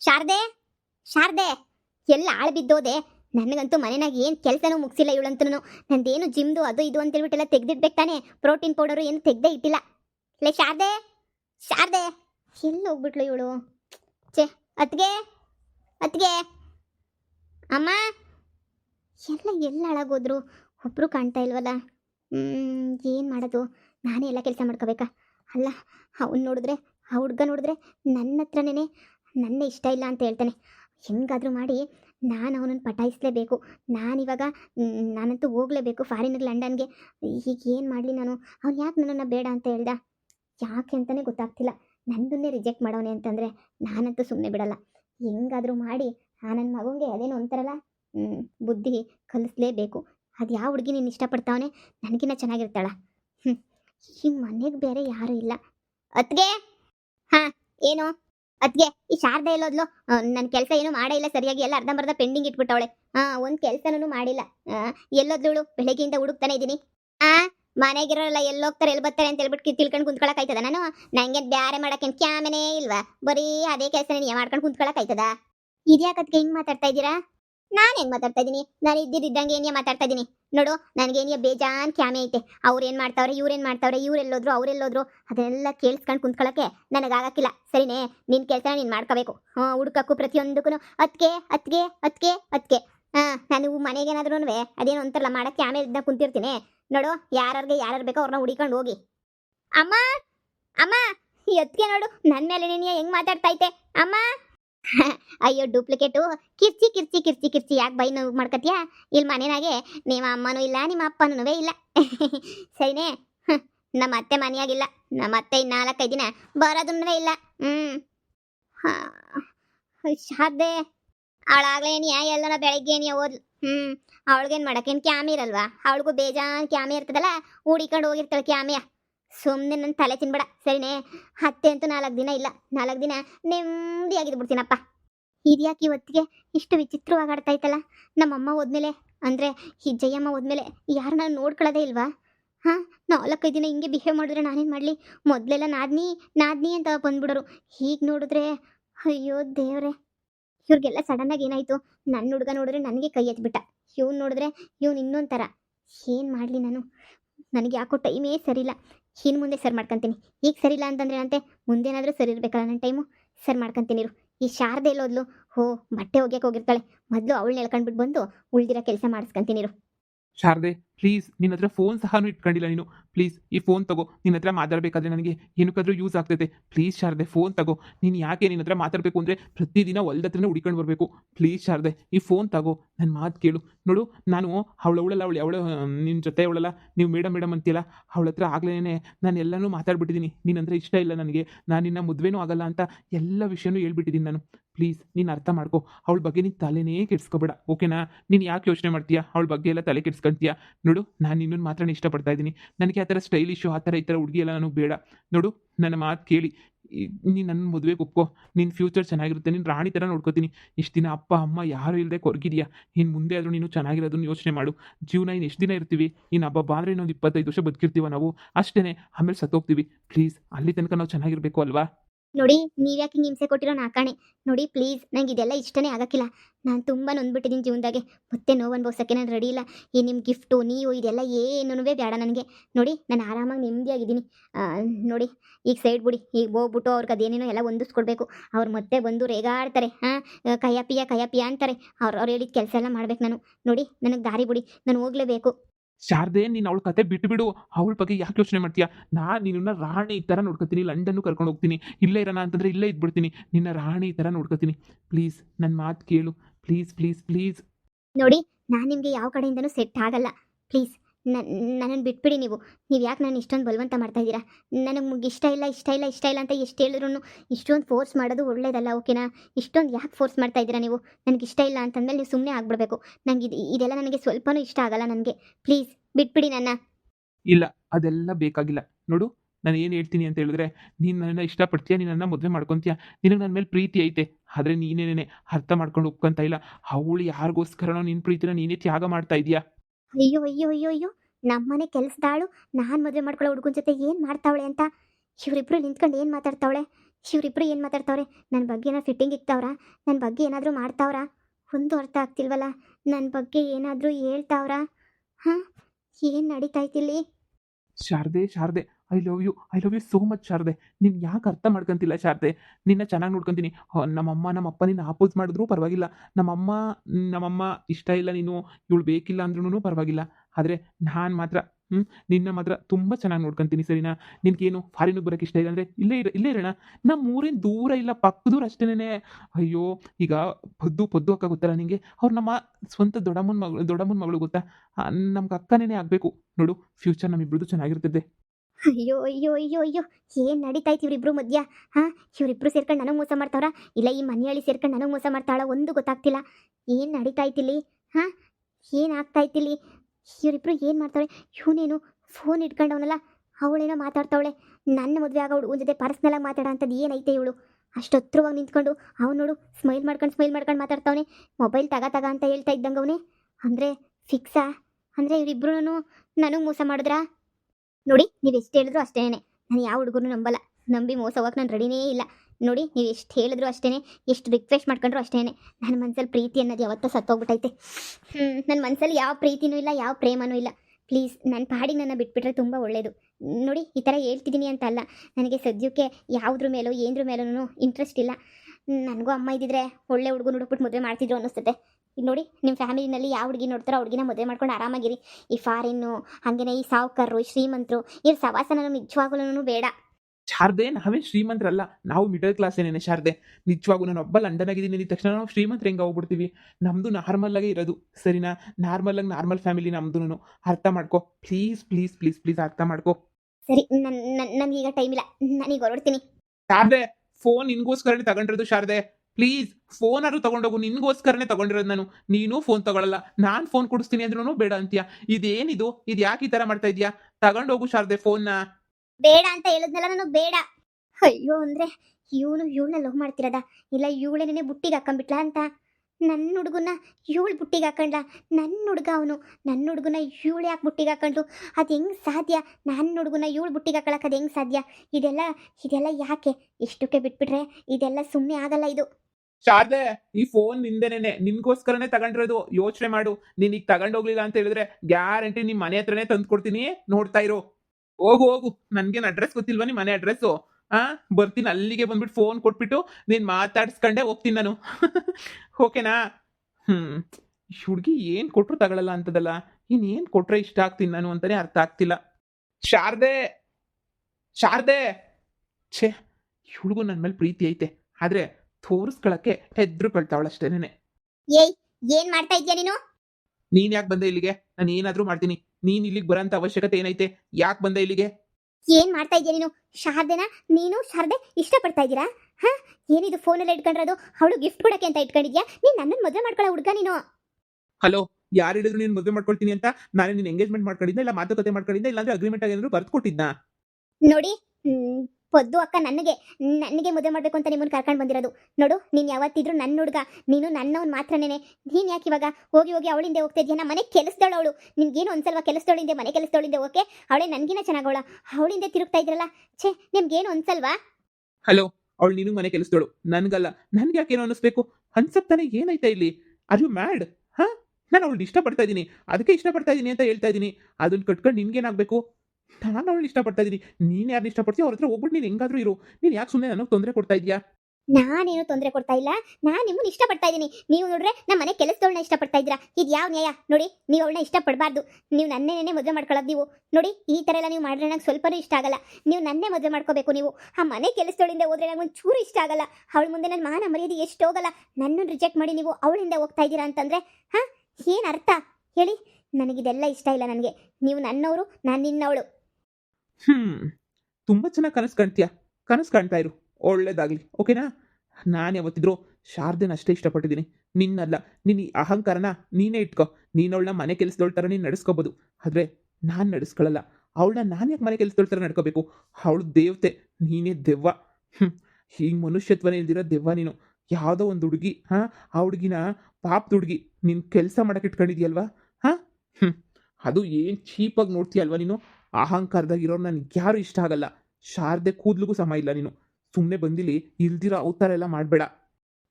ಶಾರದೆ ಶಾರದೆ, ಎಲ್ಲ ಆಳ್ ಬಿದ್ದೋದೆ. ನನಗಂತೂ ಮನೆನಾಗ ಏನು ಕೆಲಸನೂ ಮುಗಿಸಿಲ್ಲ ಇವಳಂತೂ ನಂದೇನು ಜಿಮ್ದು ಅದು ಇದು ಅಂತೇಳ್ಬಿಟ್ಟೆಲ್ಲ ತೆಗ್ದಿಡ್ಬೇಕು ತಾನೆ. ಪ್ರೋಟೀನ್ ಪೌಡರು ಏನು ತೆಗ್ದೇ ಇಟ್ಟಿಲ್ಲ. ಲೇ ಶಾರದೆ ಶಾರದೆ. ಎಲ್ಲಿ ಹೋಗ್ಬಿಟ್ಲು ಇವಳು? ಛೇ ಅತ್ಗೆ ಅತ್ಗೆ ಅಮ್ಮ, ಎಲ್ಲ ಎಲ್ಲ ಹಾಳಾಗೋದ್ರು? ಒಬ್ಬರು ಕಾಣ್ತಾ ಇಲ್ವಲ್ಲ? ಏನು ಮಾಡೋದು? ನಾನೇ ಎಲ್ಲ ಕೆಲಸ ಮಾಡ್ಕೋಬೇಕಾ? ಅಲ್ಲ, ಅವ್ನು ನೋಡಿದ್ರೆ, ಆ ಹುಡ್ಗ ನೋಡಿದ್ರೆ ನನ್ನ ಹತ್ರನೇ ನನ್ನ ಇಷ್ಟ ಇಲ್ಲ ಅಂತ ಹೇಳ್ತಾನೆ. ಹೆಂಗಾದರೂ ಮಾಡಿ ನಾನು ಅವನನ್ನು ಪಟಾಯಿಸಲೇಬೇಕು. ನಾನಿವಾಗ ನಾನಂತೂ ಹೋಗಲೇಬೇಕು ಫಾರಿನ್ಗೆ ಲಂಡನ್ಗೆ. ಈಗ ಏನು ಮಾಡಲಿ ನಾನು? ಅವ್ನು ಯಾಕೆ ನನ್ನನ್ನು ಬೇಡ ಅಂತ ಹೇಳ್ದ? ಯಾಕೆ ಅಂತಲೇ ಗೊತ್ತಾಗ್ತಿಲ್ಲ. ನಂದನ್ನೇ ರಿಜೆಕ್ಟ್ ಮಾಡೋನೆ ಅಂತಂದರೆ ನಾನಂತೂ ಸುಮ್ಮನೆ ಬಿಡಲ್ಲ. ಹೆಂಗಾದರೂ ಮಾಡಿ ಆ ನನ್ನ ಮಗನಿಗೆ ಅದೇನೋ ಅಂತಾರಲ್ಲ ಬುದ್ಧಿ ಕಲಿಸ್ಲೇಬೇಕು. ಅದು ಯಾವ ಹುಡುಗಿ ನೀನು ಇಷ್ಟಪಡ್ತಾವನೆ? ನನಗಿನ್ನ ಚೆನ್ನಾಗಿರ್ತಾಳ. ಹ್ಞೂ ಈ ಮನೆಗೆ ಬೇರೆ ಯಾರೂ ಇಲ್ಲ. ಅತ್ಗೆ? ಹಾಂ, ಏನು? ಅತ್ಗೆ ಈ ಶಾರದಾ ಇಲ್ಲೋದ್ಲು ನನ್ನ ಕೆಲಸ ಏನು ಮಾಡೇ ಇಲ್ಲ ಸರಿಯಾಗಿ, ಎಲ್ಲ ಅರ್ಧಂಬರ್ಧ ಪೆಂಡಿಂಗ್ ಇಟ್ಬಿಟ್ಟವಳೆ. ಹಾ ಒಂದ್ ಕೆಲಸನೂ ಮಾಡಿಲ್ಲ. ಎಲ್ಲೋದ್ಲು ಬೆಳಗ್ಗೆಯಿಂದ ಹುಡುಕ್ತಾನೆ ಇದ್ದೀನಿ. ಆ ಮನೆಗಿರೋಲ್ಲ ಎಲ್ಲೋಗ್ತಾರೆ ಎಲ್ಲಿ ಬರ್ತಾರೆ ಅಂತ ಹೇಳ್ಬಿಟ್ಟು ತಿಳ್ಕೊಂಡು ಕುಂತ್ಕೊಳಕ್ ಆಯ್ತದ ನಾನು ನಂಗೆ ಬ್ಯಾರೆ ಮಾಡಕ್ಕೆ ಕ್ಯಾಮನೇ ಇಲ್ವಾ? ಬರೀ ಅದೇ ಕೆಲಸ ನೀನು ಮಾಡ್ಕೊಂಡು ಕುಂತ್ಕೊಳಕ್ ಆಯ್ತದ ಇದ್ಯಾಕತ್ಗೆ ಹಿಂಗ್ ಮಾತಾಡ್ತಾ ಇದ್ದೀರಾ? ನಾನು ಹೆಂಗ್ ಮಾತಾಡ್ತಾ ಇದ್ದೀನಿ? ನಾನು ಇದ್ದಿದ್ದಂಗೆ ಏನೇ ಮಾತಾಡ್ತಾ ಇದ್ದೀನಿ? ನೋಡು, ನನಗೆ ಏನಿಯ ಬೇಜಾನ್ ಕ್ಯಾಮೆ ಐತೆ. ಅವ್ರು ಏನು ಮಾಡ್ತಾವ್ರೆ ಇವ್ರೇನು ಮಾಡ್ತಾವ್ರೆ ಇವ್ರೆಲ್ಲೋದ್ರು ಅವ್ರೆಲ್ಲೋದ್ರು ಅದನ್ನೆಲ್ಲ ಕೇಳಿಸ್ಕೊಂಡು ಕುಂತ್ಕೊಳ್ಳೋಕ್ಕೆ ನನಗಾಗಕ್ಕಿಲ್ಲ ಸರಿನೇ ನಿನ್ನ ಕೆಲಸ ನೀನು ಮಾಡ್ಕೋಬೇಕು. ಹ್ಞೂ ಹುಡುಕಕ್ಕೂ ಪ್ರತಿಯೊಂದಕ್ಕೂ ಅತ್ಗೆ ಅತ್ಗೆ ಅತ್ಗೆ ಅತ್ಗೆ ಹಾಂ, ನಾನು ಮನೆಗೇನಾದ್ರೂ ಅದೇನೋ ಅಂತಾರಲ್ಲ ಮಾಡಕ್ಕೆ ಆಮೇಲೆ ಇದ್ದ ಕುಂತಿರ್ತೀನಿ. ನೋಡು ಯಾರ್ಯಾರಿಗೆ ಯಾರ್ಯಾರು ಬೇಕೋ ಅವ್ರನ್ನ ಹುಡಿಕೊಂಡು ಹೋಗಿ. ಅಮ್ಮ ಅಮ್ಮ ಅತ್ತಿಗೆ ನೋಡು ನನ್ನ ಮೇಲೆ ನೀನು ಹೆಂಗ್ ಮಾತಾಡ್ತಾ ಐತೆ? ಅಮ್ಮ ಅಯ್ಯೋ ಡೂಪ್ಲಿಕೇಟು ಕಿರ್ಚಿ ಕಿರ್ಚಿ ಕಿರ್ಚಿ ಕಿರ್ಚಿ. ಯಾಕೆ ಬೈ ನೋವು ಮಾಡ್ಕತ್ಯಾ? ಇಲ್ಲಿ ಮನೆನಾಗೆ ನಿಮ್ಮ ಅಮ್ಮನೂ ಇಲ್ಲ, ನಿಮ್ಮ ಅಪ್ಪನೂ ಇಲ್ಲ. ಸರಿನೇ? ನಮ್ಮ ಅತ್ತೆ ಮನೆಯಾಗಿಲ್ಲ. ನಮ್ಮ ಅತ್ತೆ ಇನ್ನು ನಾಲ್ಕೈದು ದಿನ ಬರೋದನ್ನೂ ಇಲ್ಲ. ಹ್ಮ್. ಶಾದೆ ಅವಳಾಗ್ಲೇ ನೀ ಎಲ್ಲನ ಬೆಳಗ್ಗೆ ನೀ ಓದ್ಲು. ಹ್ಞೂ ಅವಳಿಗೇನು ಮಾಡೋಕ್ಕೇನು ಕ್ಯಾಮಿ ಇರಲ್ವಾ? ಅವಳಿಗೂ ಬೇಜಾನ್ ಕ್ಯಾಮಿ ಇರ್ತದಲ್ಲ? ಹೂಡಿಕೊಂಡು ಹೋಗಿರ್ತಾಳೆ ಕ್ಯಾಮಿಯ. ಸುಮ್ಮನೆ ನನ್ನ ತಲೆ ತಿನ್ಬೇಡ. ಸರಿನೇ? ಹತ್ತೆ ಅಂತೂ ನಾಲ್ಕು ದಿನ ಇಲ್ಲ. ನಾಲ್ಕು ದಿನ ನೆಮ್ಮದಿಯಾಗಿದ್ದು ಬಿಡ್ತೀನಪ್ಪ. ಇದ್ಯಾಕೆ ಇವತ್ತಿಗೆ ಇಷ್ಟು ವಿಚಿತ್ರವಾಗಿ ಆಡ್ತಾ ಇತ್ತಲ್ಲ ನಮ್ಮಮ್ಮ ಹೋದ್ಮೇಲೆ, ಅಂದರೆ ಈ ಜಯಮ್ಮ ಹೋದ್ಮೇಲೆ ಯಾರನ್ನ ನೋಡ್ಕೊಳ್ಳೋದೇ ಇಲ್ವಾ? ಹಾಂ, ನಾಲ್ಕೈದು ದಿನ ಹಿಂಗೆ ಬಿಹೇವ್ ಮಾಡಿದ್ರೆ ನಾನೇನು ಮಾಡಲಿ? ಮೊದಲೆಲ್ಲ ನಾದ್ನಿ ನಾದ್ನಿ ಅಂತ ಬಂದ್ಬಿಡೋರು. ಹೀಗೆ ನೋಡಿದ್ರೆ, ಅಯ್ಯೋ ದೇವ್ರೆ. ಇವ್ರಿಗೆಲ್ಲ ಸಡನ್ನಾಗಿ ಏನಾಯಿತು? ನನ್ನ ಹುಡುಗ ನೋಡಿದ್ರೆ ನನಗೆ ಕೈ ಎತ್ಬಿಟ್ಟ. ಇವ್ನು ನೋಡಿದ್ರೆ ಇವ್ನು ಇನ್ನೊಂದು ಥರ. ಏನು ಮಾಡಲಿ ನಾನು? ನನಗೆ ಯಾಕೋ ಟೈಮೇ ಸರಿಯಿಲ್ಲ. ಇನ್ನು ಮುಂದೆ ಸರಿ ಮಾಡ್ಕೊತೀನಿ. ಈಗ ಸರಿಯಿಲ್ಲ ಅಂತಂದ್ರೆ ಅಂತೆ, ಮುಂದೇನಾದರೂ ಸರಿ ಇರಬೇಕಲ್ಲ ನನ್ನ ಟೈಮು ಸರಿ ಮಾಡ್ಕೊತೀನಿ ಇರು. ಈ ಶಾರದೆ ಇಲ್ಲೋದ್ಲು ಹೋ, ಬಟ್ಟೆ ಒಗ್ಯಕ್ಕೆ ಹೋಗಿರ್ತಾಳೆ. ಮೊದಲು ಅವಳನ್ನ ಎಳ್ಕೊಂಡ್ಬಿಟ್ಟು ಬಂದು ಉಳ್ದಿರೋ ಕೆಲಸ ಮಾಡಿಸ್ಕೊಂತೀನಿ ಇರು. ಶಾರದೆ ಪ್ಲೀಸ್ ನಿನ್ನ ಹತ್ರ ಫೋನ್ ಸಹ ಇಟ್ಕೊಂಡಿಲ್ಲ ನೀನು. ಪ್ಲೀಸ್ ಈ ಫೋನ್ ತಗೋ. ನಿನ್ನ ಹತ್ರ ಮಾತಾಡಬೇಕಾದ್ರೆ ನನಗೆ ಏನಕ್ಕಾದ್ರೂ ಯೂಸ್ ಆಗ್ತೈತೆ. ಪ್ಲೀಸ್ ಶಾರದೆ ಫೋನ್ ತಗೋ. ನೀನು ಯಾಕೆ ನಿನ್ನ ಹತ್ರ ಮಾತಾಡಬೇಕು ಅಂದರೆ ಪ್ರತಿದಿನ ಹೊಲ್ದ ಹತ್ರನೇ ಹುಡ್ಕೊಂಡು ಬರಬೇಕು. ಪ್ಲೀಸ್ ಶಾರದೆ, ಈ ಫೋನ್ ತಗೋ. ನನ್ನ ಮಾತು ಕೇಳು. ನೋಡು, ನಾನು ಅವಳವಳಲ್ಲ, ಅವಳು ಅವಳು ನಿನ್ನ ಜೊತೆ ಅವಳಲ್ಲ. ನೀವು ಮೇಡಮ್ ಮೇಡಮ್ ಅಂತೀಯಲ್ಲ, ಅವಳ ಹತ್ರ ಆಗ್ಲೇ ನಾನು ಎಲ್ಲನೂ ಮಾತಾಡ್ಬಿಟ್ಟಿದ್ದೀನಿ ನೀನಂದರೆ ಇಷ್ಟ ಇಲ್ಲ ನನಗೆ. ನಾನು ನಿನ್ನ ಮದುವೆನೂ ಆಗಲ್ಲ ಅಂತ ಎಲ್ಲ ವಿಷಯನೂ ಹೇಳ್ಬಿಟ್ಟಿದ್ದೀನಿ ನಾನು. ಪ್ಲೀಸ್ ನೀನು ಅರ್ಥ ಮಾಡ್ಕೊ. ಅವಳ ಬಗ್ಗೆ ನೀನು ತಲೆನೇ ಕೆಡ್ಸ್ಕೊಬೇಡ ಓಕೆನಾ ನೀನು ಯಾಕೆ ಯೋಚನೆ ಮಾಡ್ತೀಯಾ? ಅವಳ ಬಗ್ಗೆ ಎಲ್ಲ ತಲೆ ಕೆಡ್ಸ್ಕೊಂತೀಯಾ? ನೋಡು, ನಾನು ಇನ್ನೊಂದು ಮಾತ್ರ ಇಷ್ಟಪಡ್ತಾ ಇದ್ದೀನಿ. ನನಗೆ ಆ ಥರ ಸ್ಟೈಲಿಶು ಆ ಥರ ಈ ಥರ ಹುಡುಗಿ ಎಲ್ಲ ನನಗೆ ಬೇಡ. ನೋಡು, ನನ್ನ ಮಾತು ಕೇಳಿ. ನೀನು ನನ್ನ ಮದುವೆಗೆ ಒಪ್ಕೋ. ನಿನ್ನ ಫ್ಯೂಚರ್ ಚೆನ್ನಾಗಿರುತ್ತೆ. ನೀನು ರಾಣಿ ಥರ ನೋಡ್ಕೋತೀನಿ. ಇಷ್ಟು ದಿನ ಅಪ್ಪ, ಅಮ್ಮ ಯಾರು ಇಲ್ಲದೆ ಕೊರಗಿದೆಯಾ? ಇನ್ನು ಮುಂದೆ ಆದರೂ ನೀನು ಚೆನ್ನಾಗಿರೋದನ್ನ ಯೋಚನೆ ಮಾಡು. ಜೀವನ ಇನ್ನು ಎಷ್ಟು ದಿನ ಇರ್ತೀವಿ? ಇನ್ನು ಹಬ್ಬ ಬಾಂದ್ರೆ ಇನ್ನೊಂದು ಇಪ್ಪತ್ತೈದು ವರ್ಷ ಬದುಕಿರ್ತೀವ ನಾವು? ಅಷ್ಟೇ ಆಮೇಲೆ ಸತ್ತೋಗ್ತೀವಿ. ಪ್ಲೀಸ್ ಅಲ್ಲಿ ತನಕ ನಾವು ಚೆನ್ನಾಗಿರಬೇಕು ಅಲ್ವಾ? ನೋಡಿ, ನೀವ್ಯಾಕೆ ಹಿಂಗೆ ಹಿಂಸೆ ಕೊಟ್ಟಿರೋ ನಾಕಾಣೆ ನೋಡಿ ಪ್ಲೀಸ್ ನಂಗೆ ಇದೆಲ್ಲ ಇಷ್ಟನೇ ಆಗಕ್ಕಿಲ್ಲ. ನಾನು ತುಂಬ ನೊಂದ್ಬಿಟ್ಟಿದ್ದೀನಿ ಜೀವನದಾಗೆ. ಮತ್ತೆ ನೋವು ಅನ್ಭವ್ಸೋಕ್ಕೆ ನಾನು ರೆಡಿ ಇಲ್ಲ. ಈ ನಿಮ್ಮ ಗಿಫ್ಟು ನೀವು ಇದೆಲ್ಲ ಏನೂ ಬೇಡ ನನಗೆ. ನೋಡಿ, ನಾನು ಆರಾಮಾಗಿ ನೆಮ್ಮದಿಯಾಗಿದ್ದೀನಿ ನೋಡಿ, ಈಗ ಸೈಡ್ ಬಿಡಿ, ಈಗ ಹೋಗ್ಬಿಟ್ಟು ಅವ್ರಿಗೆ ಅದೇನೇನೋ ಎಲ್ಲ ಹೊಂದಿಸ್ಕೊಡ್ಬೇಕು. ಅವ್ರು ಮತ್ತೆ ಬಂದು ರೇಗಾಡ್ತಾರೆ ಹಾಂ ಕಯಾಪಿಯ ಕಯ್ಯಪ್ಪಿಯ ಅಂತಾರೆ. ಅವ್ರು ಅವ್ರು ಹೇಳಿದ ಕೆಲಸ ಎಲ್ಲ ಮಾಡ್ಬೇಕು ನಾನು. ನೋಡಿ, ನನಗೆ ದಾರಿ ಬಿಡಿ, ನಾನು ಹೋಗಲೇಬೇಕು. ಶಾರದೆ, ನೀನು ಅವಳ ಕತೆ ಬಿಟ್ಟುಬಿಡು ಅವಳ ಬಗ್ಗೆ ಯಾಕೆ ಯೋಚನೆ ಮಾಡ್ತೀಯಾ? ನಾನು ನಿನ್ನ ರಾಣಿ ಈ ಥರ ನೋಡ್ಕೊತೀನಿ. ಲಂಡನ್ನು ಕರ್ಕೊಂಡು ಹೋಗ್ತೀನಿ. ಇಲ್ಲೇ ಇರೋಣ ಅಂತಂದರೆ ಇಲ್ಲೇ ಇದ್ಬಿಡ್ತೀನಿ. ನಿನ್ನ ರಾಣಿ ಈ ಥರ ನೋಡ್ಕೊತೀನಿ. ಪ್ಲೀಸ್ ನನ್ನ ಮಾತು ಕೇಳು. Please please please. ನೋಡಿ, ನಾನು ನಿಮಗೆ ಯಾವ ಕಡೆಯಿಂದನೂ ಸೆಟ್ ಆಗಲ್ಲ. ಪ್ಲೀಸ್ ನನ್ನನ್ನು ಬಿಟ್ಬಿಡಿ ನೀವು. ನೀವು ಯಾಕೆ ನಾನು ಇಷ್ಟೊಂದು ಬಲವಂತ ಮಾಡ್ತಾ ಇದ್ದೀರಾ? ನನಗೆ ಇಷ್ಟ ಇಲ್ಲ ಇಷ್ಟ ಇಲ್ಲ ಇಷ್ಟ ಇಲ್ಲ ಅಂತ ಎಷ್ಟು ಹೇಳಿದ್ರು ಇಷ್ಟೊಂದು ಫೋರ್ಸ್ ಮಾಡೋದು ಒಳ್ಳೇದಲ್ಲ ಓಕೆನಾ ಇಷ್ಟೊಂದು ಯಾಕೆ ಫೋರ್ಸ್ ಮಾಡ್ತಾ ಇದ್ದೀರಾ ನೀವು? ನನಗೆ ಇಷ್ಟ ಇಲ್ಲ ಅಂತಂದಮೇಲೆ ನೀವು ಸುಮ್ಮನೆ ಆಗ್ಬಿಡ್ಬೇಕು. ನಂಗೆ ಇದು, ಇದೆಲ್ಲ ನನಗೆ ಸ್ವಲ್ಪನೂ ಇಷ್ಟ ಆಗಲ್ಲ ನನಗೆ. ಪ್ಲೀಸ್, ಬಿಟ್ಬಿಡಿ ನನ್ನ. ಇಲ್ಲ, ಅದೆಲ್ಲ ಬೇಕಾಗಿಲ್ಲ. ನೋಡು, ನಾನು ಏನು ಹೇಳ್ತೀನಿ ಅಂತ ಹೇಳಿದ್ರೆ, ನೀನು ನನ್ನ ಇಷ್ಟಪಡ್ತೀಯ? ನೀನು ನನ್ನ ಮದುವೆ ಮಾಡ್ಕೊತೀಯ? ನಿನಗೆ ನನ್ನ ಮೇಲೆ ಪ್ರೀತಿ ಐತೆ. ಆದರೆ ನೀನೇನೇ ಅರ್ಥ ಮಾಡ್ಕೊಂಡು ಒಪ್ಕೊಂತ ಇಲ್ಲ. ಅವಳು ಯಾರಿಗೋಸ್ಕರನೋ ನಿನ್ನ ಪ್ರೀತಿನ ನೀನೇ ತ್ಯಾಗ ಮಾಡ್ತಾ ಇದೀಯಾ? ಅಯ್ಯೋ ಅಯ್ಯೋ ಅಯ್ಯೋ ಅಯ್ಯೋ ನಮ್ಮನೆ ಕೆಲಸದಾಳು, ನಾನು ಮದುವೆ ಮಾಡ್ಕೊಳ್ಳೋ ಹುಡುಗನ ಜೊತೆ ಏನು ಮಾಡ್ತಾವಳೆ ಅಂತ. ಇವರಿಬ್ಬರು ನಿಂತ್ಕೊಂಡು ಏನು ಮಾತಾಡ್ತಾವಳೆ? ಇವರಿಬ್ಬರು ಏನು ಮಾತಾಡ್ತಾವ್ರೆ? ನನ್ನ ಬಗ್ಗೆ ಏನೋ ಫಿಟ್ಟಿಂಗ್ ಇಕ್ತಾವ್ರ? ನನ್ನ ಬಗ್ಗೆ ಏನಾದರೂ ಮಾಡ್ತಾವ್ರ? ಒಂದು ಅರ್ಥ ಆಗ್ತಿಲ್ವಲ್ಲ? ನನ್ನ ಬಗ್ಗೆ ಏನಾದರೂ ಹೇಳ್ತಾವ್ರ? ಹಾಂ? ಏನು ನಡೀತೈತಿಲ್ಲಿ ಶಾರದೆ ಶಾರದೆ. I love you I love you so much ಶಾರದೆ. ನೀನು ಯಾಕೆ ಅರ್ಥ ಮಾಡ್ಕೊಂತಿಲ್ಲ ಶಾರದೆ? ನಿನ್ನ ಚೆನ್ನಾಗಿ ನೋಡ್ಕೊಂತೀನಿ. ನಮ್ಮಮ್ಮ ನಮ್ಮಪ್ಪ ನಿನ್ನ ಅಪೋಸ್ ಮಾಡಿದ್ರು ಪರವಾಗಿಲ್ಲ. ನಮ್ಮಮ್ಮ ನಮ್ಮಮ್ಮ ಇಷ್ಟ ಇಲ್ಲ ನೀನು, ಇವಳು ಬೇಕಿಲ್ಲ ಅಂದ್ರೂ ಪರವಾಗಿಲ್ಲ. ಆದರೆ ನಾನು ಮಾತ್ರ ಹ್ಞೂ ನಿನ್ನ ಮಾತ್ರ ತುಂಬ ಚೆನ್ನಾಗಿ ನೋಡ್ಕೊಂತೀನಿ ಸರಿನಾ? ನಿನಗೇನು ಫಾರಿನಿಗೆ ಬರೋಕ್ಕೆ ಇಷ್ಟ ಇಲ್ಲ ಅಂದರೆ ಇಲ್ಲೇ ಇರ, ಇಲ್ಲೇ ಇರೋಣ. ನಮ್ಮ ಊರೇನು ದೂರ ಇಲ್ಲ ಪಕ್ಕದೂರ ಅಷ್ಟೇನೆ ಅಯ್ಯೋ, ಈಗ ಪದ್ದು ಪದ್ದು ಅಕ್ಕ ಗೊತ್ತಲ್ಲ ನಿನಗೆ ಅವ್ರು ನಮ್ಮ ಸ್ವಂತ ದೊಡ್ಡಮ್ಮನ ಮಗಳು ದೊಡ್ಡಮ್ಮನ ಮಗಳು ಗೊತ್ತಾ? ನಮ್ಗೆ ಅಕ್ಕನೇ ಆಗಬೇಕು. ನೋಡು ಫ್ಯೂಚರ್ ನಮ್ಮಿಬ್ರದ್ದು ಚೆನ್ನಾಗಿರ್ತದೆ. ಅಯ್ಯೋ ಅಯ್ಯೋ ಅಯ್ಯೋ ಅಯ್ಯೋ, ಏನು ಇತ್ತು ಇವರಿಬ್ರು ಮಧ್ಯ? ಹಾಂ, ಇವರಿಬ್ರು ಸೇರ್ಕೊಂಡು ನನಗೆ ಮೋಸ ಮಾಡ್ತಾವ್ರ? ಇಲ್ಲ, ಈ ಮನೆಯಲ್ಲಿ ಸೇರ್ಕೊಂಡು ನನಗೆ ಮೋಸ ಮಾಡ್ತಾಳ? ಒಂದು ಗೊತ್ತಾಗ್ತಿಲ್ಲ. ಏನು ನಡೀತೈತಿಲ್ಲಿ ಹಾಂ, ಏನು ಆಗ್ತೈತಿಲ್ಲಿ ಇವರಿಬ್ರು ಏನು ಮಾಡ್ತಾಳೆ ಇವನೇನು ಫೋನ್ ಇಟ್ಕೊಂಡವನಲ್ಲ, ಅವಳೇನೋ ಮಾತಾಡ್ತಾವಳೆ. ನನ್ನ ಮದುವೆ ಆಗೋಳು ಹುಡುಗನ ಜೊತೆ ಪರ್ಸ್ನಲಾಗಿ ಮಾತಾಡೋ ಅಂಥದ್ದು ಏನೈತೆ ಇವಳು? ಅಷ್ಟು ಹತ್ರವಾಗಿ ನಿಂತ್ಕೊಂಡು ಅವ್ನು ನೋಡು ಸ್ಮೈಲ್ ಮಾಡ್ಕೊಂಡು ಸ್ಮೈಲ್ ಮಾಡ್ಕೊಂಡು ಮಾತಾಡ್ತಾವನೆ. ಮೊಬೈಲ್ ತಗ ತಗ ಅಂತ ಹೇಳ್ತಾ ಇದ್ದಂಗೆ ಅವನೇ. ಅಂದರೆ ಫಿಕ್ಸಾ ಅಂದರೆ ಇವರಿಬ್ರು ನನಗೆ ಮೋಸ ಮಾಡಿದ್ರಾ? ನೋಡಿ, ನೀವು ಎಷ್ಟು ಹೇಳಿದ್ರು ಅಷ್ಟೇನೆ. ನಾನು ಯಾವ ಹುಡುಗರು ನಂಬಲ್ಲ. ನಂಬಿ ಮೋಸ ಹೋಗಕ್ಕೆ ನಾನು ರೆಡಿನೇ ಇಲ್ಲ. ನೋಡಿ, ನೀವು ಎಷ್ಟು ಹೇಳಿದ್ರು ಅಷ್ಟೇ ಎಷ್ಟು ರಿಕ್ವೆಸ್ಟ್ ಮಾಡ್ಕೊಂಡ್ರು ಅಷ್ಟೇ ನನ್ನ ಮನಸ್ಸಲ್ಲಿ ಪ್ರೀತಿ ಅನ್ನೋದು ಯಾವತ್ತೂ ಸತ್ತೋಗ್ಬಿಟ್ಟೈತೆ ಹ್ಞೂ ನನ್ನ ಮನಸ್ಸಲ್ಲಿ ಯಾವ ಪ್ರೀತಿನೂ ಇಲ್ಲ, ಯಾವ ಪ್ರೇಮನೂ ಇಲ್ಲ. ಪ್ಲೀಸ್ ನನ್ನ ಪಾಡಿ ನನ್ನ ಬಿಟ್ಬಿಟ್ರೆ ತುಂಬ ಒಳ್ಳೆಯದು ನೋಡಿ, ಈ ಥರ ಹೇಳ್ತಿದ್ದೀನಿ ಅಂತ ಅಲ್ಲ. ನನಗೆ ಸದ್ಯಕ್ಕೆ ಯಾವುದ್ರ ಮೇಲೋ, ಏನ್ರ ಮೇಲೂ ಇಂಟ್ರೆಸ್ಟ್ ಇಲ್ಲ. ನನಗೂ ಅಮ್ಮ ಇದ್ದಿದ್ರೆ ಒಳ್ಳೆ ಹುಡುಗನ ಹುಡುಕ್ಬಿಟ್ಟು ಮದುವೆ ಮಾಡ್ತಿದ್ರು ಅನ್ನಿಸ್ತತೆ. ಈಗ ನೋಡಿ ನಿಮ್ಮ ಫ್ಯಾಮಿಲಿನಲ್ಲಿ ಯಾವ ಹುಡುಗಿ ನೋಡ್ತಾರೋ ಹುಡುಗಿನ ಮದುವೆ ಮಾಡ್ಕೊಂಡು ಆರಾಮಾಗಿರಿ. ಈ ಫಾರಿನ್ನು ಹಾಗೇನೆ ಈ ಸಾವುಕಾರರು ಶ್ರೀಮಂತರು ಇವ್ರ ಸವಾಸ ನನಗೆ ನಿಜವಾಗ್ಲೂ ಬೇಡ. ಶಾರದೆ ನಾವೇ ಶ್ರೀಮಂತರಲ್ಲ ನಾವು ಮಿಡಲ್ ಕ್ಲಾಸ್ ಏನೇನೆ ಶಾರದೆ? ನಿಜವಾಗೂ ನಾನು ಒಬ್ಬ ಲಂಡನ್ ಆಗಿದ್ದೀನಿ ಅಂದಿದ ತಕ್ಷಣ ನಾವು ಶ್ರೀಮಂತರು ಹೆಂಗೆ ಹೋಗ್ಬಿಡ್ತೀವಿ ನಮ್ಮದು ನಾರ್ಮಲ್ ಆಗೇ ಇರೋದು ಸರಿನಾ? ನಾರ್ಮಲ್ ಆಗಿ ನಾರ್ಮಲ್ ಫ್ಯಾಮಿಲಿ ನಮ್ದು ಅರ್ಥ ಮಾಡ್ಕೊ ಪ್ಲೀಸ್ ಪ್ಲೀಸ್ ಪ್ಲೀಸ್ ಪ್ಲೀಸ್ ಅರ್ಥ ಮಾಡ್ಕೊ. ಸರಿ ನನ್ನ ನನಗೀಗ ಟೈಮ್ ಇಲ್ಲ ನಾನೀಗ ಹೊರಡ್ತೀನಿ. ಶಾರದೆ ಫೋನ್ ನಿನ್ಗೋಸ್ಕರ ತಗೊಂಡಿರೋದು ಶಾರದೆ. ಪ್ಲೀಸ್ ಫೋನ್ ಆದ್ರೂ ತಗೊಂಡೋಗು ನಿನ್ಗೋಸ್ಕರನೇ ತಗೊಂಡಿರೋದು ನಾನು. ನೀನು ಫೋನ್ ತಗೊಳ್ಳಲ್ಲ ನಾನು ಫೋನ್ ಕೊಡಿಸ್ತೀನಿ ಅಂದ್ರೂ ಬೇಡ ಅಂತೀಯ. ಇದೇನಿದು? ಇದು ಯಾಕೆ ಈ ತರ ಮಾಡ್ತಾ ಇದೀಯಾ? ತಗೊಂಡೋಗು ಶಾರದೆ ಫೋನ್ನ ಬೇಡ ಅಂತ ಹೇಳಿದ್ನಲ್ಲ ನನಗೆ ಬೇಡ. ಅಯ್ಯೋ ಅಂದ್ರೆ ಇವನು ಇವಳನ್ನ ಲವ್ ಮಾಡ್ತಿರದ? ಇಲ್ಲ ಇವಳೇನೇ ಬುಟ್ಟಿಗೆ ಹಾಕೊಂಡ್ಬಿಟ್ಲ ಅಂತ? ನನ್ನ ಹುಡುಗನ ಇವಳು ಬುಟ್ಟಿಗೆ ಹಾಕೊಂಡ ನನ್ನ ಹುಡುಗ ಅವನು. ನನ್ನ ಹುಡುಗನ ಇವಳು ಯಾಕೆ ಬುಟ್ಟಿಗೆ ಹಾಕೊಂಡು ಅದು ಹೆಂಗೆ ಸಾಧ್ಯ? ನನ್ನ ಹುಡುಗನ ಇವಳು ಬುಟ್ಟಿಗೆ ಹಾಕೊಳಕ್ಕೆ ಅದು ಹೆಂಗೆ ಸಾಧ್ಯ? ಇದೆಲ್ಲ ಇದೆಲ್ಲ ಯಾಕೆ? ಇಷ್ಟಕ್ಕೆ ಬಿಟ್ಬಿಟ್ರೆ ಇದೆಲ್ಲ ಸುಮ್ಮನೆ ಆಗಲ್ಲ ಇದು. ಶಾರದೆ, ಈ ಫೋನ್ ನಿಂದೇನೆ ನಿನ್ಗೋಸ್ಕರನೇ ತಗೊಂಡಿರೋದು. ಯೋಚನೆ ಮಾಡು. ನೀನ್ ಈಗ ತಗೊಂಡೋಗ್ಲಿಲ್ಲ ಅಂತ ಹೇಳಿದ್ರೆ ಗ್ಯಾರಂಟಿ ನಿಮ್ ಮನೆ ಹತ್ರನೇ ತಂದ್ಕೊಡ್ತೀನಿ. ನೋಡ್ತಾ ಇರು. ಹೋಗು ಹೋಗು. ನನ್ಗೇನು ಅಡ್ರೆಸ್ ಗೊತ್ತಿಲ್ವಾ? ನಿಮ್ ಮನೆ ಅಡ್ರೆಸ್ಸು ಆ ಬರ್ತೀನಿ ಅಲ್ಲಿಗೆ ಬಂದ್ಬಿಟ್ಟು ಫೋನ್ ಕೊಟ್ಬಿಟ್ಟು ನೀನ್ ಮಾತಾಡ್ಸ್ಕೊಂಡೆ ಹೋಗ್ತೀನಿ ನಾನು. ಓಕೆನಾ ಹ್ಮ್. ಹುಡುಗಿ ಏನ್ ಕೊಟ್ರು ತಗೊಳಲ್ಲ ಅಂತದಲ್ಲ? ಇನ್ ಏನ್ ಕೊಟ್ರೆ ಇಷ್ಟ ಆಗ್ತೀನಿ ನಾನು ಅಂತಾನೆ ಅರ್ಥ ಆಗ್ತಿಲ್ಲ. ಶಾರದೆ! ಶಾರದೆ! ಛೇ ಹುಡುಗು ನನ್ನ ಮೇಲೆ ಪ್ರೀತಿ ಐತೆ. ಆದ್ರೆ ತೋರಿಸ್ಕೊಳಕ್ಕೆ ಹೆದ್ರು ಕಳ್ತಾವಳಷ್ಟೇನೆ ಏಯ್ ಏನ್ ಮಾಡ್ತಾ ಇದ್ಯಾ ನೀನು? ನೀನ್ ಯಾಕೆ ಬಂದೆ ಇಲ್ಲಿಗೆ? ನಾನು ಏನಾದ್ರೂ ಮಾಡ್ತೀನಿ. ನೀನ್ ಇಲ್ಲಿಗೆ ಬರೋಂಥ ಅವಶ್ಯಕತೆ ಏನೈತೆ? ಯಾಕೆ ಬಂದೆ ಇಲ್ಲಿಗೆ? ಏನ್ ಮಾಡ್ತಾ ಇದೀಯ ನೀನು? ಶಾರದೆನ? ನೀನು ಶಾರದೆ ಇಷ್ಟಪಡ್ತಾ ಇದ್ದೀರಾ? ಹಾ? ಏನಿದು ಫೋನಲ್ಲಿ ಇಟ್ಕೊಂಡಿರೋದು? ಅವಳು ಗಿಫ್ಟ್ ಕೊಡಕ್ಕೆ ಅಂತ ಇಟ್ಕೊಂಡಿದ್ಯಾ? ನೀನ್ ನನ್ನನ್ನು ಮದುವೆ ಮಾಡ್ಕೊಳ್ಳೋ ಹುಡುಗ ನೀನು. ಹಲೋ ಯಾರು ಹೇಳಿದ್ರು ನೀನು ಮದುವೆ ಮಾಡ್ಕೊಳ್ತೀನಿ ಅಂತ? ನಾನೇ ನೀನು ಎಂಗೇಜ್ಮೆಂಟ್ ಮಾಡ್ಕೊಂಡಿದ್ದೆ ಇಲ್ಲ ಮಾತುಕತೆ ಮಾಡ್ಕೊಂಡಿದ್ದೆ ಇಲ್ಲಾಂದ್ರೆ ಅಗ್ರಿಮೆಂಟ್ ಆಗಿದ್ರು ಬರ್ದು ಕೊಟ್ಟಿದ್ದ ನೋಡಿ ಪೊದ್ದು ಅಕ್ಕ ನನಗೆ ನನಗೆ ಮದುವೆ ಮಾಡಬೇಕು ಅಂತ ನಿಮ್ಮನ್ನು ಕರ್ಕೊಂಡು ಬಂದಿರೋದು. ನೋಡು, ನೀನು ಯಾವತ್ತಿದ್ರು ನನ್ನ ಹುಡುಗ, ನೀನು ನನ್ನವನ್ ಮಾತ್ರನೇ ನೀನು ಯಾಕೆ ಇವಾಗ ಹೋಗಿ ಹೋಗಿ ಅವಳಿಂದೆ ಹೋಗ್ತಾ ಇದೆಯಾ? ಮನೆ ಕೆಲಸದವಳು ಅವಳು. ನಿಮ್ಗೇನು ಒಂದ್ಸಲ್ವ ಕೆಲಸದವಳಿಂದೆ, ಮನೆ ಕೆಲಸದವಳಿಂದೆ ಓಕೆ ಅವಳೇ ನನಗಿನ ಚೆನ್ನಾಗವಳ ಅವಳಿಂದ ತಿರುಗ್ತಾ ಇದ್ರಲ್ಲ? ಛೇ, ನಿಮ್ಗೇನು ಒಂದ್ಸಲ್ವಾ? ಹಲೋ, ಅವಳು ನೀನು ಮನೆ ಕೆಲಸದಳು. ನನಗಲ್ಲ. ನನ್ಗೆ ಯಾಕೇನೋ ಅನ್ನಿಸ್ಬೇಕು? ಅನ್ಸಪ್ತಾನೆ ಏನೈತೆ ಇಲ್ಲಿ? ಅದು ಮ್ಯಾಡ್ ಹಾ? ನಾನು ಅವಳು ಇಷ್ಟಪಡ್ತಾ ಇದ್ದೀನಿ. ಅದಕ್ಕೆ ಇಷ್ಟಪಡ್ತಾ ಇದ್ದೀನಿ ಅಂತ ಹೇಳ್ತಾ ಇದ್ದೀನಿ. ಅದನ್ನ ಕಟ್ಕೊಂಡು ನಿನ್ಗೇನಾಗಬೇಕು? ನಾನು ಅವಳು ಇಷ್ಟಪಡ್ತಾ ಇದ್ದೀನಿ. ನೀನು ಯಾರನ್ನ ಇಷ್ಟಪಡ್ತೀಯ ಅವ್ರ ಹತ್ರ ಹೋಗ್ಬಿಟ್ಟು ನೀನು ಹೆಂಗಾದ್ರೂ ಇರು. ನೀನು ಯಾಕೆ ಸುಮ್ಮನೆ ನನಗೆ ತೊಂದರೆ ಕೊಡ್ತಾ ಇದೀಯಾ ನಾನೇನು ತೊಂದರೆ ಕೊಡ್ತಾ ಇಲ್ಲ. ನಾನು ನಿಮ್ಮನ್ನ ಇಷ್ಟಪಡ್ತಾ ಇದ್ದೀನಿ. ನೀವು ನೋಡ್ರೆ ನಮ್ಮ ಮನೆ ಕೆಲಸದವಳನ್ನ ಇಷ್ಟಪಡ್ತಾ ಇದ್ದೀರಾ? ಇದು ಯಾವ ನ್ಯಾಯ? ನೋಡಿ, ನೀವು ಅವಳನ್ನ ಇಷ್ಟಪಡಬಾರ್ದು. ನೀವು ನನ್ನೇನೇ ಮದುವೆ ಮಾಡ್ಕೊಳ್ಳೋದು ನೀವು. ನೋಡಿ, ಈ ಥರ ಎಲ್ಲ ನೀವು ಮಾಡಿದ್ರೆ ನಂಗೆ ಸ್ವಲ್ಪನೂ ಇಷ್ಟ ಆಗಲ್ಲ. ನೀವು ನನ್ನೇ ಮದುವೆ ಮಾಡ್ಕೋಬೇಕು ನೀವು. ಆ ಮನೆ ಕೆಲಸದವಳಿಂದ ಹೋದ್ರೆ ನಂಗೆ ಒಂದು ಚೂರು ಇಷ್ಟ ಆಗಲ್ಲ. ಅವಳ ಮುಂದೆ ನನ್ನ ಮಾನ ಮರ್ಯಾದೆ ಎಷ್ಟು ಹೋಗಲ್ಲ. ನನ್ನನ್ನು ರಿಜೆಕ್ಟ್ ಮಾಡಿ ನೀವು ಅವಳಿಂದ ಹೋಗ್ತಾ ಇದ್ದೀರಾ ಅಂತಂದ್ರೆ, ಹಾಂ, ಏನು ಅರ್ಥ? ಹೇಳಿ. ನನಗಿದೆಲ್ಲ ಇಷ್ಟ ಇಲ್ಲ ನನಗೆ. ನೀವು ನನ್ನವರು, ನಾನು ನಿನ್ನವಳು. ಹ್ಮ್. ತುಂಬಾ ಚೆನ್ನಾಗಿ ಕನಸು ಕಾಣ್ತೀಯ? ಕನಸು ಕಾಣ್ತಾ ಇರು. ಒಳ್ಳೇದಾಗ್ಲಿ. ಓಕೆನಾ? ನಾನು ಯಾವತ್ತಿದ್ರು ಶಾರದೆನ ಅಷ್ಟೇ ಇಷ್ಟಪಟ್ಟಿದ್ದೀನಿ. ನಿನ್ನಲ್ಲ. ನಿನ್ನ ಈ ಅಹಂಕಾರನ ನೀನೇ ಇಟ್ಕೋ. ನೀನವಳನ್ನ ಮನೆ ಕೆಲಸದೊಳ ಥರ ನೀನು ನಡೆಸ್ಕೋಬೋದು. ಆದರೆ ನಾನು ನಡೆಸ್ಕೊಳ್ಳಲ್ಲ ಅವಳನ್ನ ನಾನು ಯಾಕೆ ಮನೆ ಕೆಲಸದೊಳ ಥರ ನಡ್ಕೋಬೇಕು? ಅವಳು ದೇವತೆ. ನೀನೇ ದೆವ್ವ. ಹ್ಞೂ ಹಿಂಗೆ ಮನುಷ್ಯತ್ವನೇ ಇಲ್ದಿರೋ ದೆವ್ವ ನೀನು. ಯಾವುದೋ ಒಂದು ಹುಡುಗಿ, ಹಾಂ? ಆ ಹುಡುಗಿನ ಪಾಪದ ಹುಡುಗಿ. ನೀನು ಕೆಲಸ ಮಾಡಕ್ಕೆ ಇಟ್ಕೊಂಡಿದ್ಯಲ್ವಾ? ಹಾಂ? ಹ್ಞೂ ಅದು ಏನು ಚೀಪಾಗಿ ನೋಡ್ತೀಯಲ್ವಾ ನೀನು? ಅಹಂಕಾರದಾಗ ಇರೋರು ನನಗೆ ಯಾರು ಇಷ್ಟ ಆಗಲ್ಲ? ಶಾರದೆ ಕೂದ್ಲಿಗೂ ಸಮ ಇಲ್ಲ ನೀನು. ಸುಮ್ಮನೆ ಬಂದಿಲಿ, ಇಲ್ದಿರೋ ಅವತಾರ ಎಲ್ಲ ಮಾಡಬೇಡ.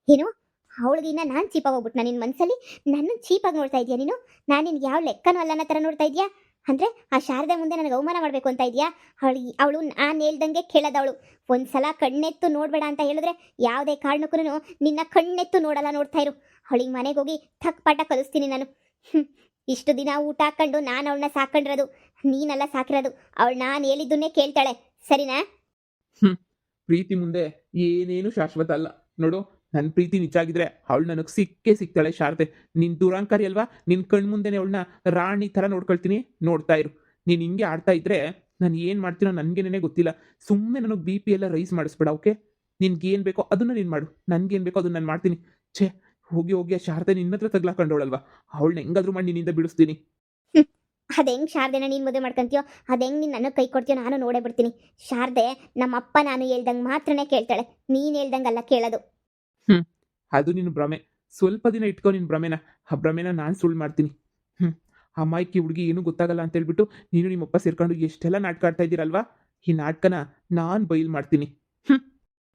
ಏನು? ಅವಳಿಗಿನ್ನ ನಾನು ಚೀಪಾಗಿ ಹೋಗ್ಬಿಟ್ಟು ನಿನ್ನ ಮನಸ್ಸಲ್ಲಿ ನನ್ನ ಚೀಪಾಗಿ ನೋಡ್ತಾ ಇದೀಯ ನೀನು? ನಾನು ನಿನ್ಗೆ ಯಾವ ಲೆಕ್ಕನೂ ಅಲ್ಲನ ಥರ ನೋಡ್ತಾ ಇದೀಯಾ? ಅಂದರೆ ಆ ಶಾರದೆ ಮುಂದೆ ನನಗೆ ಅವಮಾನ ಮಾಡಬೇಕು ಅಂತ ಇದೆಯಾ? ಅವಳಿಗೆ ಅವಳು ನಾನು ಹೇಳ್ದಂಗೆ ಕೇಳದವಳು. ಒಂದ್ಸಲ ಕಣ್ಣೆತ್ತು ನೋಡಬೇಡ ಅಂತ ಹೇಳಿದ್ರೆ ಯಾವುದೇ ಕಾರಣಕ್ಕೂ ನಿನ್ನ ಕಣ್ಣೆತ್ತು ನೋಡಲ್ಲ ನೋಡ್ತಾ ಇರು. ಅವಳಿಗೆ ಮನೆಗೆ ಹೋಗಿ ಥಕ್ ಪಾಠ ಕಲಿಸ್ತೀನಿ ನಾನು. ಇಷ್ಟು ದಿನ ಊಟ ಹಾಕೊಂಡು ನಾನು ಅವಳನ್ನ ಸಾಕೊಂಡಿರೋದು, ನೀನೆಲ್ಲ ಸಾಕಿರೋದು, ಅವಳು ನಾನು ಹೇಳಿದ್ದನ್ನೇ ಕೇಳ್ತಾಳೆ, ಸರಿನಾ? ಪ್ರೀತಿ ಮುಂದೆ ಏನೇನು ಶಾಶ್ವತ ಅಲ್ಲ. ನೋಡು ನನ್ನ ಪ್ರೀತಿ ನಿಜ ಆಗಿದ್ರೆ ಅವಳು ನನಗೆ ಸಿಕ್ಕೇ ಸಿಗ್ತಾಳೆ ಶಾರದೆ. ನಿನ್ ದುರಾಂಕಾರಿ ಅಲ್ವಾ? ನಿನ್ ಕಣ್ ಮುಂದೆನೆ ಅವಳನ್ನ ರಾಣಿ ತರ ನೋಡ್ಕೊಳ್ತೀನಿ. ನೋಡ್ತಾ ಇರು. ನೀನು ಹಿಂಗೆ ಆಡ್ತಾ ಇದ್ರೆ ನಾನು ಏನು ಮಾಡ್ತೀನೋ ನನಗೇನೇ ಗೊತ್ತಿಲ್ಲ. ಸುಮ್ಮನೆ ನನಗೆ ಬಿ ಪಿ ಎಲ್ಲ ರೈಸ್ ಮಾಡಿಸ್ಬೇಡ ಓಕೆ ನಿನ್ಗೇನು ಬೇಕೋ ಅದನ್ನ ನೀನು ಮಾಡು. ನನಗೇನು ಬೇಕೋ ಅದನ್ನ ನಾನು ಮಾಡ್ತೀನಿ. ಛೇ ಹೋಗಿ ಹೋಗಿ ಆ ಶಾರದೆ ನಿನ್ನ ಹತ್ರ ತಗ್ಲಾಕೊಂಡವಳಲ್ವಾ? ಅವಳನ್ನ ಹೆಂಗಾದ್ರೂ ಮಾಡಿ ನಿನ್ನಿಂದ ಬಿಡಿಸ್ತೀನಿ. ಅದು ಹೆಂಗೆ ಶಾರದೆನ ನೀನು ಮದುವೆ ಮಾಡ್ಕೊಂತೀಯೋ ಅದು ಹೆಂಗೆ ನೀನು ನನಗೆ ಕೈ ಕೊಡ್ತೀಯೋ ನಾನು ನೋಡೇ ಬಿಡ್ತೀನಿ. ಶಾರದೆ ನಮ್ಮಪ್ಪ ನಾನು ಹೇಳ್ದಂಗೆ ಮಾತ್ರನೇ ಕೇಳ್ತಾಳೆ. ನೀನು ಹೇಳ್ದಂಗಲ್ಲ ಕೇಳೋದು. ಅದು ನಿನ್ನ ಭ್ರಮೆ. ಸ್ವಲ್ಪ ದಿನ ಇಟ್ಕೊ ನಿನ್ನ ಭ್ರಮೆನ. ಆ ಭ್ರಮೆನ ನಾನು ಸುಳ್ಳು ಮಾಡ್ತೀನಿ. ಹ್ಞೂ ಅಮ್ಮಾಯ್ಕಿ ಹುಡುಗಿ ಏನೂ ಗೊತ್ತಾಗಲ್ಲ ಅಂತ ಹೇಳ್ಬಿಟ್ಟು ನೀನು ನಿಮ್ಮಪ್ಪ ಸೇರ್ಕೊಂಡು ಎಷ್ಟೆಲ್ಲ ನಾಟಕ ಆಡ್ತಾ ಇದ್ದೀರಲ್ವಾ? ಈ ನಾಟಕನ ನಾನು ಬೈಲ್ ಮಾಡ್ತೀನಿ.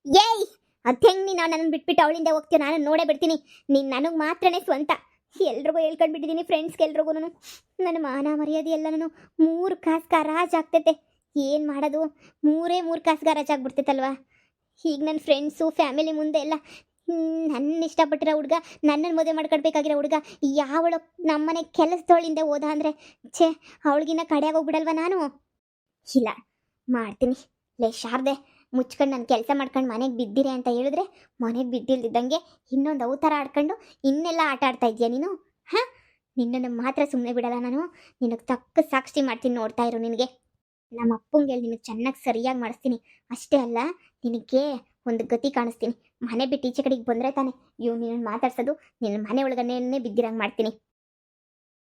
ಏಯ್! ಅದು ಹೆಂಗೆ ನೀನು ನನ್ನ ಬಿಟ್ಬಿಟ್ಟು ಅವಳಿಂದ ಹೋಗ್ತೀವಿ ನಾನು ನೋಡೇ ಬಿಡ್ತೀನಿ. ನೀನು ನನಗೆ ಮಾತ್ರನೇ ಸ್ವಂತ. ಎಲ್ರಿಗೂ ಹೇಳ್ಕೊಂಡು ಬಿಟ್ಟಿದ್ದೀನಿ ಫ್ರೆಂಡ್ಸ್ಗೆ ಎಲ್ರಿಗೂ ನನ್ನ ಮಾನ ಮರ್ಯಾದೆ ಎಲ್ಲ ನಾನು ಮೂರು ಕಾಸ್ಗ ರಾಜ್ ಆಗ್ತೈತೆ. ಏನು ಮಾಡೋದು? ಮೂರೇ ಮೂರು ಕಾಸ್ಗ ರಾಜ್ ಆಗ್ಬಿಡ್ತೈತಲ್ವ? ಈಗ ನನ್ನ ಫ್ರೆಂಡ್ಸು ಫ್ಯಾಮಿಲಿ ಮುಂದೆ ಎಲ್ಲ ನನ್ನ ಇಷ್ಟಪಟ್ಟಿರೋ ಹುಡುಗ ನನ್ನನ್ನು ಮದುವೆ ಮಾಡ್ಕೊಡ್ಬೇಕಾಗಿರೋ ಹುಡುಗ, ಯಾವಳು ನಮ್ಮನೆ ಕೆಲಸದವಳಿಂದ ಹೋದ ಅಂದರೆ ಛೇ, ಅವಳಿಗಿನ್ನ ಕಡೆಯಾಗಿ ಹೋಗ್ಬಿಡಲ್ವಾ ನಾನು? ಇಲ್ಲ, ಮಾಡ್ತೀನಿ. ಲೇ, ಶಾರದೆ ಮುಚ್ಕೊಂಡು ನಾನು ಕೆಲಸ ಮಾಡ್ಕೊಂಡು ಮನೆಗೆ ಬಿದ್ದಿರೆ ಅಂತ ಹೇಳಿದ್ರೆ ಮನೆಗೆ ಬಿದ್ದಿಲ್ದಿದ್ದಂಗೆ ಇನ್ನೊಂದು ಅವತಾರ ಆಡ್ಕೊಂಡು ಇನ್ನೆಲ್ಲ ಆಟ ಆಡ್ತಾ ಇದೆಯಾ ನೀನು? ಹಾಂ? ನಿನ್ನನ್ನು ಮಾತ್ರ ಸುಮ್ಮನೆ ಬಿಡಲ್ಲ ನಾನು. ನಿನಗೆ ತಕ್ಕ ಸಾಕ್ಷಿ ಮಾಡ್ತೀನಿ ನೋಡ್ತಾ ಇರು ನಿನಗೆ. ನಮ್ಮ ಅಪ್ಪಂಗೆ ಹೇಳಿ ನಿನಗೆ ಚೆನ್ನಾಗಿ ಸರಿಯಾಗಿ ಮಾಡಿಸ್ತೀನಿ. ಅಷ್ಟೇ ಅಲ್ಲ, ನಿನಗೆ ಒಂದು ಗತಿ ಕಾಣಿಸ್ತೀನಿ. ಮನೆ ಬಿಟ್ಟು ಈಚೆ ಕಡೆಗೆ ಬಂದರೆ ತಾನೆ. ಇವ್ನು ನಿನ್ನನ್ನು ಮಾತಾಡ್ಸೋದು, ನಿನ್ನ ಮನೆ ಒಳಗನ್ನೇ ಬಿದ್ದಿರಂಗೆ ಮಾಡ್ತೀನಿ.